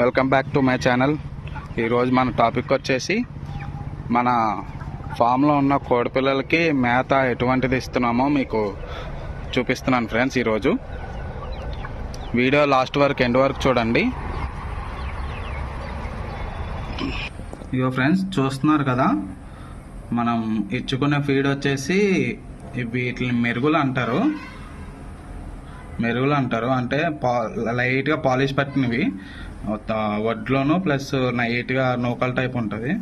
Welcome back to my channel. ఈరోజు మన topic వచ్చేసి మన ఫామ్లో ఉన్న కోడిపిల్లలకి మేత ఎటువంటిది ఇస్తున్నామో మీకు చూపిస్తున్నాను ఫ్రెండ్స్ ఈరోజు వీడియో లాస్ట్ వరకు ఎండ్ వరకు చూడండి. ఇగో ఫ్రెండ్స్ చూస్తున్నారు కదా మనం ఇచ్చుకునే ఫీడ్ వచ్చేసి వీటిని మెరుగులు అంటారు. మెరుగులు అంటారు. అంటే పా లైట్గా పాలిష్ పట్టినవి. వడ్లోను ప్లస్ నైట్గా నూకల్ టైప్ ఉంటుంది.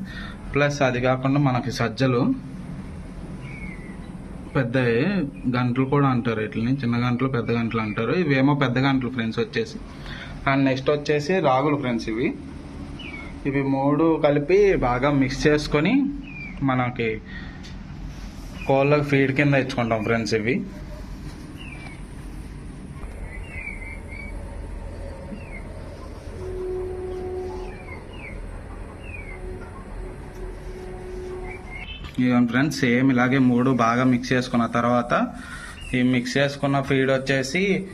ప్లస్ అది కాకుండా మనకి సజ్జలు. పెద్దవి గంటలు కూడా అంటారు వీటిని. చిన్న గంటలు పెద్ద గంటలు అంటారు. ఇవేమో పెద్ద గంటలు ఫ్రెండ్స్ వచ్చేసి. అండ్ నెక్స్ట్ వచ్చేసి రాగులు ఫ్రెండ్స్ ఇవి. ఇవి మూడు కలిపి బాగా మిక్స్ చేసుకొని మనకి కోళ్ళకి ఫీడ్ కింద ఇచ్చుకుంటాం ఫ్రెండ్స్ ఇవి. ఫ్రెండ్స్ సేమ్ ఇలాగే మూడు బాగా మిక్స్ చేసుకున్న తర్వాత ఈ మిక్స్ చేసుకున్న ఫీడ్ వచ్చేసి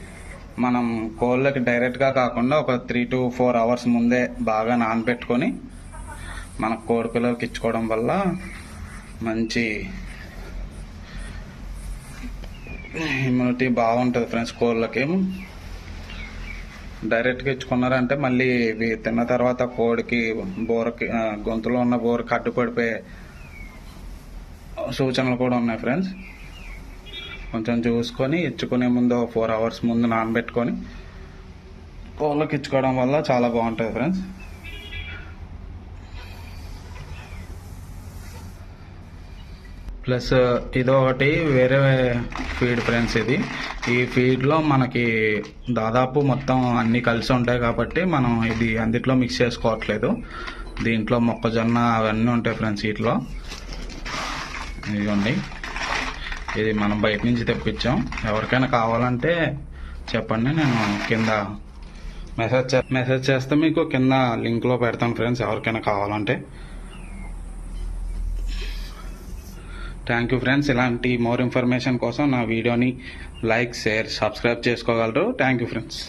మనం కోళ్ళకి డైరెక్ట్గా కాకుండా ఒక త్రీ టు ఫోర్ అవర్స్ ముందే బాగా నానబెట్టుకొని మన కోడి ఇచ్చుకోవడం వల్ల మంచి ఇమ్యూనిటీ బాగుంటుంది ఫ్రెండ్స్ కోళ్ళకి. డైరెక్ట్గా ఇచ్చుకున్నారంటే మళ్ళీ ఇవి తిన్న తర్వాత కోడికి బోరకి గొంతులో ఉన్న బోరకి అడ్డుపడిపోయే సూచనలు కూడా ఉన్నాయి ఫ్రెండ్స్ కొంచెం చూసుకొని ఇచ్చుకునే ముందు ఫోర్ అవర్స్ ముందు నానబెట్టుకొని కోళ్ళకి ఇచ్చుకోవడం వల్ల చాలా బాగుంటుంది ఫ్రెండ్స్ ప్లస్ ఇది ఒకటి వేరే ఫీడ్ ఫ్రెండ్స్ ఇది. ఈ ఫీడ్లో మనకి దాదాపు మొత్తం అన్నీ కలిసి ఉంటాయి కాబట్టి మనం ఇది అందుట్లో మిక్స్ చేసుకోవట్లేదు. దీంట్లో మొక్కజొన్న అవన్నీ ఉంటాయి ఫ్రెండ్స్ వీటిలో. ఇదిగోండి. ఇది మనం బయట నుంచి తెప్పించాం. ఎవరికైనా కావాలంటే చెప్పండి నేను కింద మెసేజ్ మెసేజ్ చేస్తే మీకు కింద లింక్లో పెడతాను ఫ్రెండ్స్ ఎవరికైనా కావాలంటే. థ్యాంక్ యూ ఫ్రెండ్స్ ఇలాంటి మోర్ ఇన్ఫర్మేషన్ కోసం నా వీడియోని లైక్ షేర్ సబ్స్క్రైబ్ చేసుకోగలరు. Thank you friends